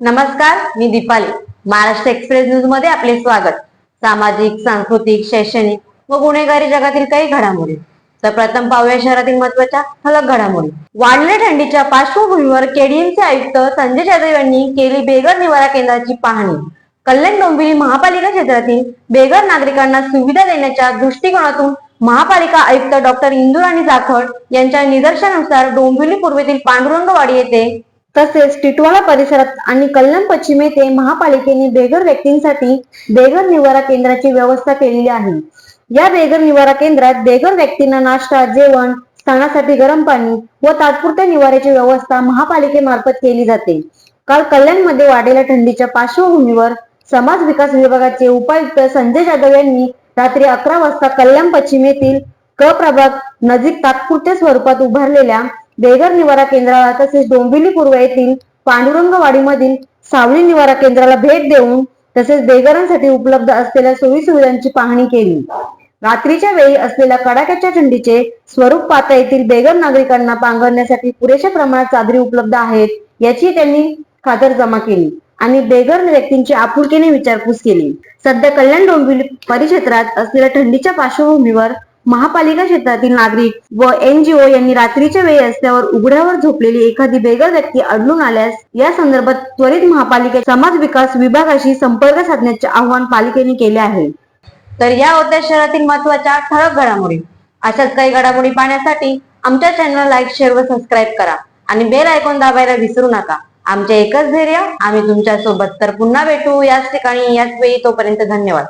नमस्कार मी दीपाली. महाराष्ट्र एक्सप्रेस न्यूजमध्ये आपले स्वागत. सामाजिक सांस्कृतिक शैक्षणिक व गुन्हेगारी जगातील काही घडामोडी. तर प्रथम पाहूया शहरातील महत्त्वाच्या ठळक घडामोडी. वाढल्या थंडीच्या पार्श्वभूमीवर केडीएमचे आयुक्त संजय जाधव यांनी केली बेघर निवारा केंद्राची पाहणी. कल्याण डोंबिवली महापालिका क्षेत्रातील बेघर नागरिकांना सुविधा देण्याच्या दृष्टिकोनातून महापालिका आयुक्त डॉक्टर इंदुराणी जाखड यांच्या निदर्शनानुसार डोंबिवली पूर्वेतील पांडुरंगवाडी येथे तसेच टिटवाळा परिसरात आणि कल्याण पश्चिम येथे महापालिकेने बेघर व्यक्तींसाठी बेघर निवारा केंद्राची व्यवस्था केलेली आहे. या बेघर निवारा केंद्रात बेघर व्यक्तींना नाश्ता जेवण स्थानासाठी गरम पाणी व तात्पुरत्या निवाऱ्याची व्यवस्था महापालिकेमार्फत केली जाते. काल कल्याणमध्ये वाढलेल्या थंडीच्या पार्श्वभूमीवर समाज विकास विभागाचे उपायुक्त संजय जाधव यांनी रात्री अकरा वाजता कल्याण पश्चिम येथील क प्रभाग नजीक तात्पुरत्या स्वरूपात उभारलेल्या बेघर निवारा केंद्राला तसेच डोंबिवली पूर्व येथील पांडुरंगवाडीमधील सावली निवारा केंद्राला भेट देऊन तसेच बेघरांसाठी उपलब्ध असलेल्या सोयी सुविधांची पाहणी केली. रात्रीच्या वेळी असलेल्या कडाक्याच्या थंडीचे स्वरूप पाहता येथील बेघर नागरिकांना पांघरण्यासाठी पुरेशा प्रमाणात चादरी उपलब्ध आहेत याची त्यांनी खातर जमा केली आणि बेघर व्यक्तींची आपुलकीने विचारपूस केली. सध्या कल्याण डोंबिवली परिक्षेत्रात असलेल्या थंडीच्या पार्श्वभूमीवर महापालिका क्षेत्रातील नागरिक व एनजीओ यांनी रात्रीच्या वेळी असल्यावर उघड्यावर झोपलेली एखादी बेघर व्यक्ती आढळून आल्यास या संदर्भात त्वरित महापालिका समाज विकास विभागाशी संपर्क साधण्याचे आवाहन पालिकेने केले आहे. तर या होत्या शहरातील महत्त्वाच्या ठळक घडामोडी अशाच काही घडामोडी पाहण्यासाठी आमच्या चॅनल लाईक शेअर व सबस्क्राईब करा आणि बेल आयकॉन दाबायला विसरू नका. आमचे एकच धैर्य आम्ही तुमच्यासोबत तर पुन्हा भेटू. याच ठिकाणी याच वेळी तोपर्यंत धन्यवाद.